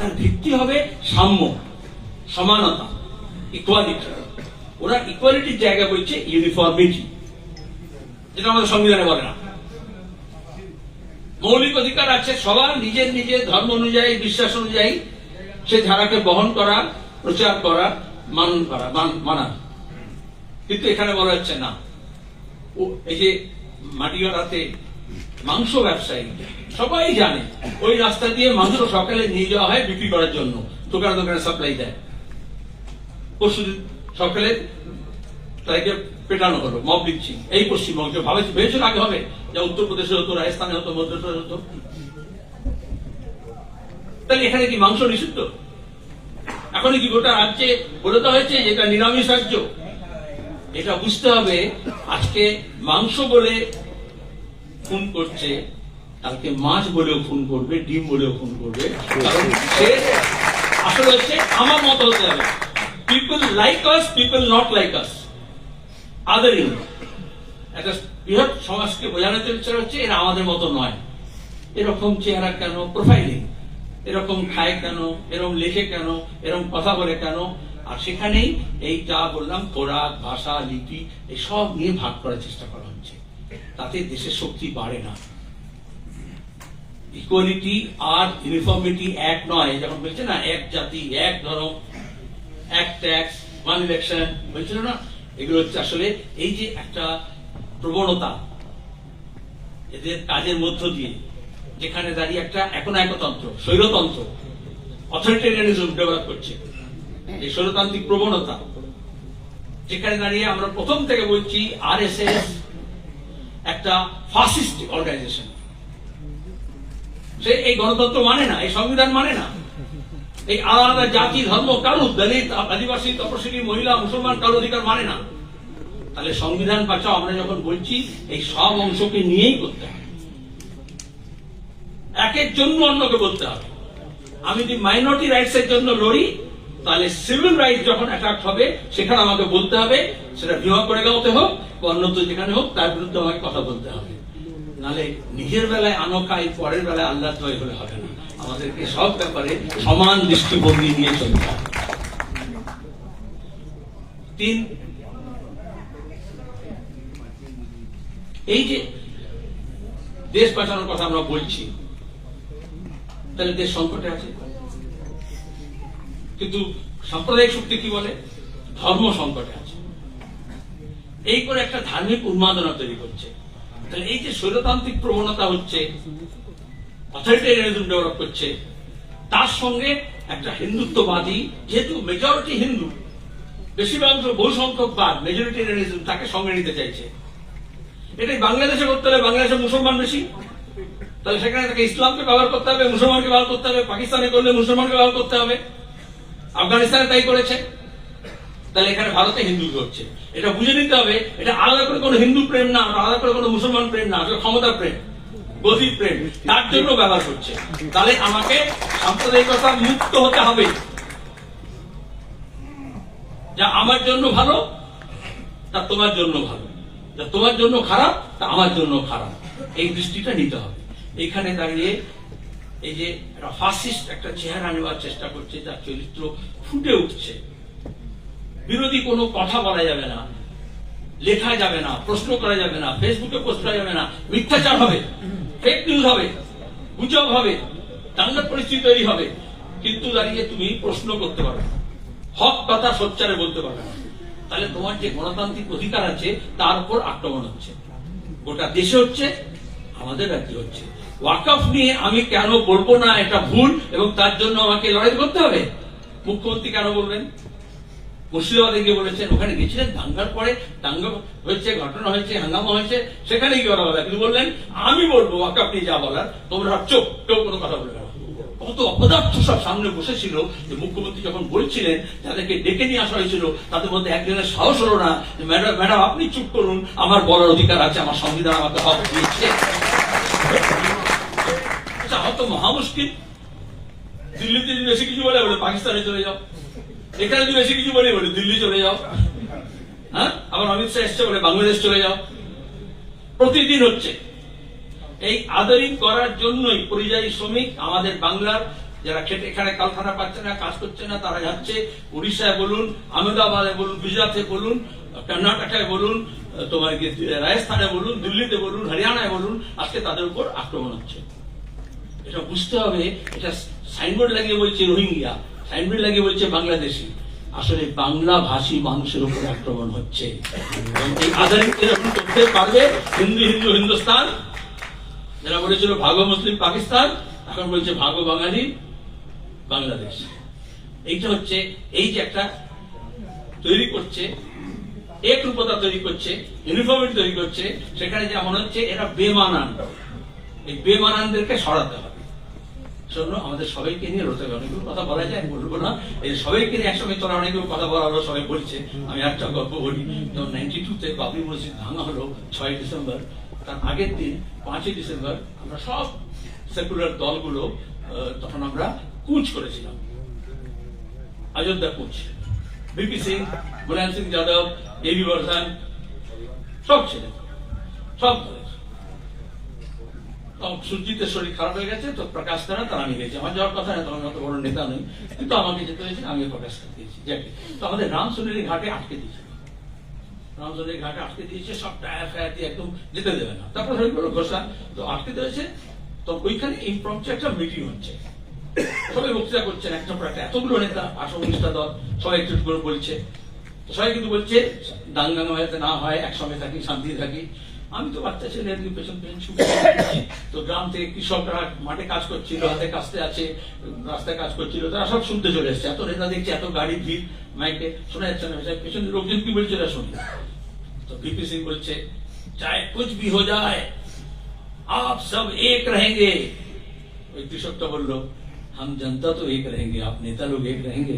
তার ভিত্তি হবে সাম্য, সমানতা ইকুয়ালিটি ওরা ইকুয়ালিটির জায়গা বলছে ইউনিফর্মিটি যেটা আমাদের সংবিধানে বলে না। মৌলিক অধিকার আছে সবার, নিজের নিজের ধর্ম অনুযায়ী, বিশ্বাস অনুযায়ী। সে ধারাকে বহন করা, প্রচার করা মানন করা, মান- কিন্তু এখানে বলা হচ্ছে না। ও, এই যে মাটিয়ালাতে মাংস ব্যবসায়ী। সবাই জানে, ওই রাস্তা দিয়ে মাংস সকালে নিয়ে যাওয়া হয় বিক্রি করার জন্য, দোকানে দোকানে সাপ্লাই দেয়। পরশু সকালে তাদেরকে পেটানো হলো মব লিঞ্চিং এই পশ্চিমবঙ্গে ভাবে ভেবেছিল আগে হবে, যা উত্তরপ্রদেশে হতো, রাজস্থানে হতো, মধ্যপ্রদেশে হতো। তাহলে এখানে কি মাংস নিষিদ্ধ? এখন কি গোটা রাজ্যে বলে দেওয়া হয়েছে এটা নিরামিষ রাজ্য? এটা বুঝতে হবে, আজকে মাংস বলে খুন করছে কালকে মাছ বলেও খুন করবে ডিম বলেও খুন করবে। কারণ সে আসলে হচ্ছে আমার মত হতে হবে। People like us people not like us other in একটা বৃহৎ সমাজকে বোঝানোর চেষ্টা হচ্ছে এরা আমাদের মতো নয়। এরকম চেহারা কেন? প্রোফাইলিং এরকম খায় কেন? এরকম লেখে কেন? এরকম কথা বলে কেন? আর সেখানেই এই যা বললাম খোরাক ভাষা লিপি এসব নিয়ে ভাগ করার চেষ্টা করা হচ্ছে। তাতে দেশের শক্তি বাড়ে না। ইকুয়ালিটি আর ইউনিফর্মিটি এক নয়, যখন বলছে না এক জাতি, এক ধর্ম, এক ট্যাক্স ওয়ান ইলেকশন বলছিল না? এগুলো হচ্ছে আসলে এই যে একটা প্রবণতা এদের কাজের মধ্য দিয়ে, যেখানে দাঁড়িয়ে একটা এখন একতন্ত্র স্বৈরতন্ত্র অথরিটেরিয়ানিজম ডেভেলপ করছে। এই স্বৈরতান্ত্রিক প্রবণতা, যেখানে দাঁড়িয়ে আমরা প্রথম থেকে বলছি আর একটা ফাসিস্ট অর্গানাইজেশন সে এই গণতন্ত্র মানে না, এই সংবিধান মানে না। এই আলাদা জাতি, ধর্ম, কারও, দলিত, আদিবাসী তপশিলি মহিলা, মুসলমান, কারও অধিকার মানে না। তাহলে সংবিধান বাঁচাও, আমরা যখন বলছি, এই সব অংশকে নিয়েই করতে হবে। একের জন্য অন্যকে বলতে হবে। আমি যদি মাইনরিটি রাইটস এর জন্য লড়ি, তাহলে সিভিল রাইট যখন অ্যাটাক হবে, সেখানে আমাকে বলতে হবে, সেটা বিবাহ করে গাওতে হোক বা অন্যত্র যেখানে হোক, তার বিরুদ্ধে আমাকে কথা বলতে হবে। নালে নিজের বেলায় আনকাই পরের বেলায় আল্লাহ তয় হলে হবে না। আমাদেরকে সব ব্যাপারে সমান দৃষ্টিভঙ্গি নিয়ে চলতে হবে। তিন, এই যে দেশ বাঁচানোর কথা আমরা বলছি, তাহলে দেশ সংকটে আছে। কিন্তু সাম্প্রদায়িক শক্তি কি বলে? ধর্ম সংকটে আছে। এই করে একটা ধার্মিক উন্মাদনা তৈরি করছে। এই যে স্বৈরতান্ত্রিক প্রবণতা হচ্ছে অথরিটেরিয়ানিজম ডেভেলপ করছে তার সঙ্গে একটা হিন্দুত্ববাদী, যেহেতু মেজরিটি হিন্দু, বেশিরভাগ বহু সংখ্যক বাদ মেজরিটেরিয়ানিজম তাকে সঙ্গে নিতে চাইছে। এটাই বাংলাদেশে করতে হলে বাংলাদেশে মুসলমান বেশি। তাহলে সেখানে তাকে ইসলামকে ব্যবহার করতে হবে, মুসলমানকে ব্যবহার করতে হবে পাকিস্তানে করলে মুসলমানকে ব্যবহার করতে হবে। আফগানিস্তানে তাই করেছে। তাহলে এখানে ভারতে হিন্দু হচ্ছে? এটা বুঝে নিতে হবে, এটা আলাদা করে কোনো হিন্দু প্রেম না আলাদা করে কোনো মুসলমান প্রেম না, আসলে ক্ষমতা প্রেম গতির প্রেম, তার জন্য ব্যবহার করছে তাহলে আমাকে সাম্প্রদায়িকতা মুক্ত হতে হবে। যা আমার জন্য ভালো, তা তোমার জন্য ভালো। যা তোমার জন্য খারাপ, তা আমার জন্য খারাপ। এই দৃষ্টিটা নিতে হবে। এখানে দাঁড়িয়ে এই যে একটা ফাসিস্ট একটা চেহারা নেওয়ার চেষ্টা করছে তার চরিত্র ফুটে উঠছে। বিরোধী কোনো কথা বলা যাবে না লেখা যাবে না, প্রশ্ন করা যাবে না ফেসবুকে পোস্ট করা যাবে না, মিথ্যাচার হবে ফেক নিউজ হবে, গুজব হবে দাঙ্গা পরিস্থিতি তৈরি হবে, কিন্তু দাঁড়িয়ে তুমি প্রশ্ন করতে পারবে না। হক কথা সোচ্চারে বলতে পারবে না। তাহলে তোমার যে গণতান্ত্রিক অধিকার আছে, তার উপর আক্রমণ হচ্ছে। গোটা দেশে হচ্ছে, আমাদের রাজ্যে হচ্ছে। ওয়াকফ নিয়ে আমি কেন বলব না, এটা ভুল, এবং তার জন্য আমাকে লড়াই করতে হবে? মুখ্যমন্ত্রী কেন বলবেন? মুর্শিদাবাদে গিয়ে বলেছেন, ওখানে গেছিলেন দাঙ্গার পরে দাঙ্গা হয়েছে, ঘটনা হয়েছে, হাঙ্গামা হয়েছে, সেখানে গিয়ে কথা বলা কিন্তু বললেন, আমি বলব ওয়াকফ নিয়ে যা বলার, তোমরা চোখ কেউ কোনো কথা বলবে কত অপদার্থ সব সামনে বসেছিল যে মুখ্যমন্ত্রী যখন বলছিলেন যাদেরকে ডেকে নিয়ে আসা হয়েছিল, তাদের মধ্যে একজনের সাহস হলো না ম্যাডাম ম্যাডাম, আপনি চুপ করুন, আমার বলার অধিকার আছে, আমার সংবিধান আমাকে হক দিয়েছে। আচ্ছা হয়তো মহা মুশকিল। দিল্লিতে বেশি কিছু বলে বলে পাকিস্তানে চলে যাও। এখানে যদি বেশি কিছু বলে বলে, দিল্লি চলে যাও। হ্যাঁ? আবার অমিত শাহ এসছে বলে বাংলাদেশ চলে যাও। প্রতিদিন হচ্ছে। এই আদরিং করার জন্যই পরিযায়ী শ্রমিক আমাদের বাংলার, যারা খেটে, এখানে কারখানা পাচ্ছে না, কাজ করছে না, তারা যাচ্ছে। উড়িষ্যায় বলুন, আহমেদাবাদে বলুন, গুজরাটে বলুন, কর্ণাটকায় বলুন তোমার কি, রাজস্থানে বলুন, দিল্লিতে বলুন, হরিয়ানায় বলুন, আজকে তাদের উপর আক্রমণ হচ্ছে। এটা বুঝতে হবে, এটা সাইনবোর্ড লাগিয়ে বলছে রোহিঙ্গিয়া। সাইনবোর্ড লাগিয়ে বলছে বাংলাদেশি। আসলে বাংলা ভাষী মানুষের উপর আক্রমণ হচ্ছে। এই যখন করতে পারবে? হিন্দু হিন্দু, হিন্দুস্তান? যারা বলেছিল ভাগো মুসলিম পাকিস্তান, এখন বলছে ভাগো বাঙালি বাংলাদেশ। এইটা হচ্ছে, এই যে একটা তৈরি করছে একরূপতা তৈরি করছে ইউনিফর্মিটি তৈরি করছে, সেখানে যা মনে হচ্ছে, এরা বেমানান। এই বেমানানদেরকে সরাতে জন্য আমাদের সবাইকে নিয়ে রতে হবে অনেকগুলো কথা বলা যায় বলব না। এই সবাইকে নিয়ে একসঙ্গে চলা অনেকগুলো কথা বলা হলো সবাই বলছে। আমি একটা গল্প বলি। যখন নাইনটি টুতে বাবরি মসজিদ ভাঙা হলো, ছয় ডিসেম্বর। তার আগের দিন, পাঁচই ডিসেম্বর, আমরা সব সেকুলার দলগুলো তখন আমরা কুচ করেছিলাম। অযোধ্যা কুচ। বিপি সিং মুলায়ম সিং যাদব এবি বর্ধন, সব ছিলেন। সব দলের সুরজিতের শরীর খারাপ হয়ে গেছে, তো প্রকাশ করা তারা আমি গেছি। আমার যাওয়ার কথা না তখন বড় নেতা নেই। কিন্তু আমাকে যেতে হয়েছে আমি প্রকাশ করে দিয়েছি। যাকে, তো আমাদের রামসুনেরি ঘাটে আটকে ঘাটে আটকে দিয়েছে, সব টায়ার ফায়ার দিয়ে একদম যেতে দেবে না। তারপর ঘোষণা তো আটকে দিয়েছে, তো ওইখানে ইম্প্রম্পচু একটা মিটিং হচ্ছে। সবাই বক্তৃতা করছেন একটা। এতগুলো নেতা, আঠারো উনিশটা দল, সবাই একটু করে বলছে। সবাই কিন্তু বলছে দাঙ্গা যাতে না হয়, একসঙ্গে থাকি শান্তি থাকি। আমি তো বাচ্চা ছেলে পেছন পেছন তো গ্রাম থেকে কৃষকরা মাঠে কাজ করছিল, হাতে কাজতে আছে, রাস্তায় কাজ করছিল, তারা সব শুনতে চলে এসছে। এত নেতা দেখছে, এত গাড়ি ভিড়, মাইকে শোনা যাচ্ছে না। পেছনে লোকজন কি বলছে এরা শুনতে। তো বিপি সিং বলছে চাহে কুছ ভি হো যায়, আপ সব এক রহেঙ্গে। ওই কৃষকটা বলল हम जनता तो एक रहेंगे आप नेता लोग एक रहेंगे